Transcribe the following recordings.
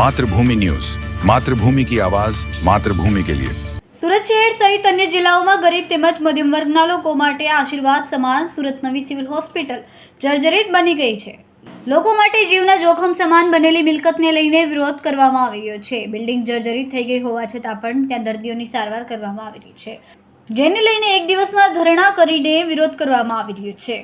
Mathrubhumi news. Mathrubhumi કી આવાઝ માતૃભૂમિ કે લિયે. સુરત શહેર સહિત અન્ય જિલ્લાઓમાં ગરીબ તેમજ મધ્યમ વર્ગના લોકો માટે આશીર્વાદ સમાન સુરત નવી સિવિલ હોસ્પિટલ જર્જરિત બની ગઈ છે. લોકો માટે જીવના જોખમ સમાન બનેલી મિલકતને લઈને વિરોધ કરવામાં આવી રહ્યો છે. બિલ્ડિંગ જર્જરિત થઈ ગઈ હોવા છતાં પણ ત્યાં દર્દીઓની સારવાર કરવામાં આવી રહી છે. જેને લઈને એક દિવસના ધરણા કરીને વિરોધ કરવામાં આવી રહ્યો છે.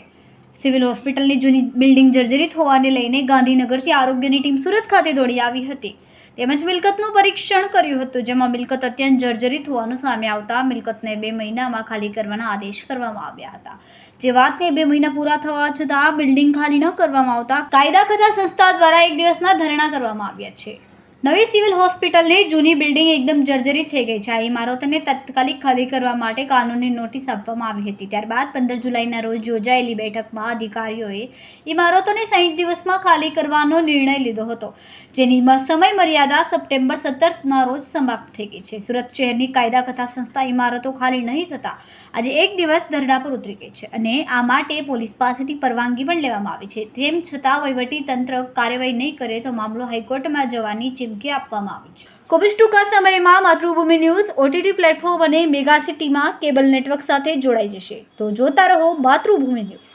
સિવિલ હોસ્પિટલની જૂની બિલ્ડિંગ જર્જરિત હોવાને લઈને ગાંધીનગરથી આરોગ્યની ટીમ સુરત ખાતે દોડી આવી હતી. તેમજ મિલકતનું પરીક્ષણ કર્યું હતું, જેમાં મિલકત અત્યંત જર્જરિત હોવાનું સામે આવતા મિલકતને બે મહિનામાં ખાલી કરવાના આદેશ કરવામાં આવ્યા હતા. જે વાતને બે મહિના પૂરા થવા છતાં બિલ્ડિંગ ખાલી ન કરવામાં આવતા કાયદા કથા સંસ્થા દ્વારા એક દિવસના ધરણા કરવામાં આવ્યા છે. નવી સિવિલ હોસ્પિટલની જૂની બિલ્ડિંગ એકદમ જર્જરિત થઈ ગઈ છે. આ ઇમારતને તાત્કાલિક ખાલી કરવા માટે કાનૂની નોટિસ આપવામાં આવી હતી. ત્યારબાદ પંદર જુલાઈના રોજ યોજાયેલી બેઠકમાં અધિકારીઓએ ઇમારતોને સાઠ દિવસમાં ખાલી કરવાનો નિર્ણય લીધો હતો જેની સમય મર્યાદા સપ્ટેમ્બર સત્તરના રોજ સમાપ્ત થઈ ગઈ છે. સુરત શહેરની કાયદા કથા સંસ્થા ઇમારતો ખાલી નહીં થતાં આજે એક દિવસ ધરણા પર ઉતરી ગઈ છે અને આ માટે પોલીસ પાસેથી પરવાનગી પણ લેવામાં આવી છે. તેમ છતાં વહીવટી તંત્ર કાર્યવાહી નહીં કરે તો મામલો હાઈકોર્ટમાં જવાની ચીમકી આપવામાં આવી છે. ખૂબ ટૂંકા સમયમાં માતૃભૂમિ ન્યૂઝ, ઓટીટી પ્લેટફોર્મ અને મેગા સિટીમાં કેબલ નેટવર્ક સાથે જોડાઈ જશે. તો જોતા રહો માતૃભૂમિ ન્યૂઝ.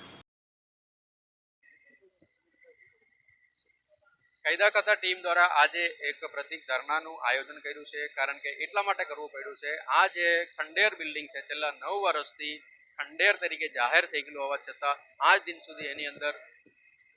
કાયદા કથા ટીમ દ્વારા આજે એક પ્રતિક ધરણાનું આયોજન કર્યું છે, કારણ કે એટલા માટે કરવું પડ્યું છે. આ જે ખંડેર બિલ્ડિંગ છે, છેલ્લા નવ વર્ષથી ખંડેર તરીકે જાહેર થઈ ગયેલું હોવા છતાં, આજ દિન સુધી એની અંદર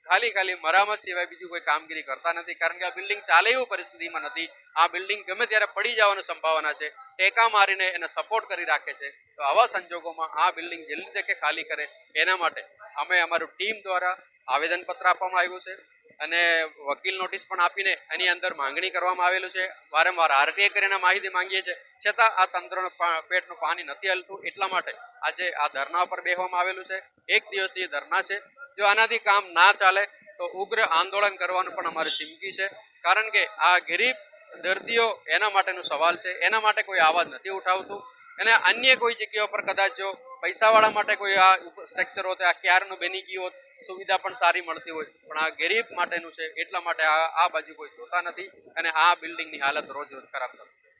ખાલી ખાલી મરામત સિવાય બીજું કોઈ કામગીરી કરતા નથી. કારણ કે આ બિલ્ડિંગ ચાલે એવું પરિસ્થિતિમાં નથી. આ બિલ્ડિંગ ગમે ત્યારે પડી જવાની સંભાવના છે. ટેકા મારીને એને સપોર્ટ કરી રાખે છે. તો આવા સંજોગોમાં આ બિલ્ડિંગ જલ્દી તકે ખાલી કરે એના માટે અમે અમારું ટીમ દ્વારા આવેદનપત્ર આપવામાં આવ્યું છે અને વકીલ નોટિસ પણ આપીને એની અંદર માંગણી કરવામાં આવેલું છે. વારંવાર આરટીએ કરીને માહિતી માંગીએ છીએ. છતાં આ તંત્રનું પેટનું પાણી નથી હલતું એટલા માટે આજે આ ધરના પર બેહવામાં આવેલું છે. એક દિવસીય ધરના છે. જો આનાથી કામ ના ચાલે, તો ઉગ્ર આંદોલન કરવાનું પણ અમારી ચીમકી છે. કારણ કે આ ગરીબ દર્દીઓ એના માટેનો સવાલ છે. એના માટે કોઈ આવાજ નથી ઉઠાવતું. અને અન્ય કોઈ જગ્યાઓ પર કદાચ જો પૈસાવાળા માટે કોઈ આ સ્ટ્રક્ચર હોત, આ ક્યારનું બની ગયું હોત, સુવિધા પણ સારી મળતી હોય. પણ આ ગરીબ માટેનું છે, એટલા માટે આ આ બાજુ કોઈ જોતા નથી. અને આ બિલ્ડિંગની હાલત રોજ રોજ ખરાબ થતી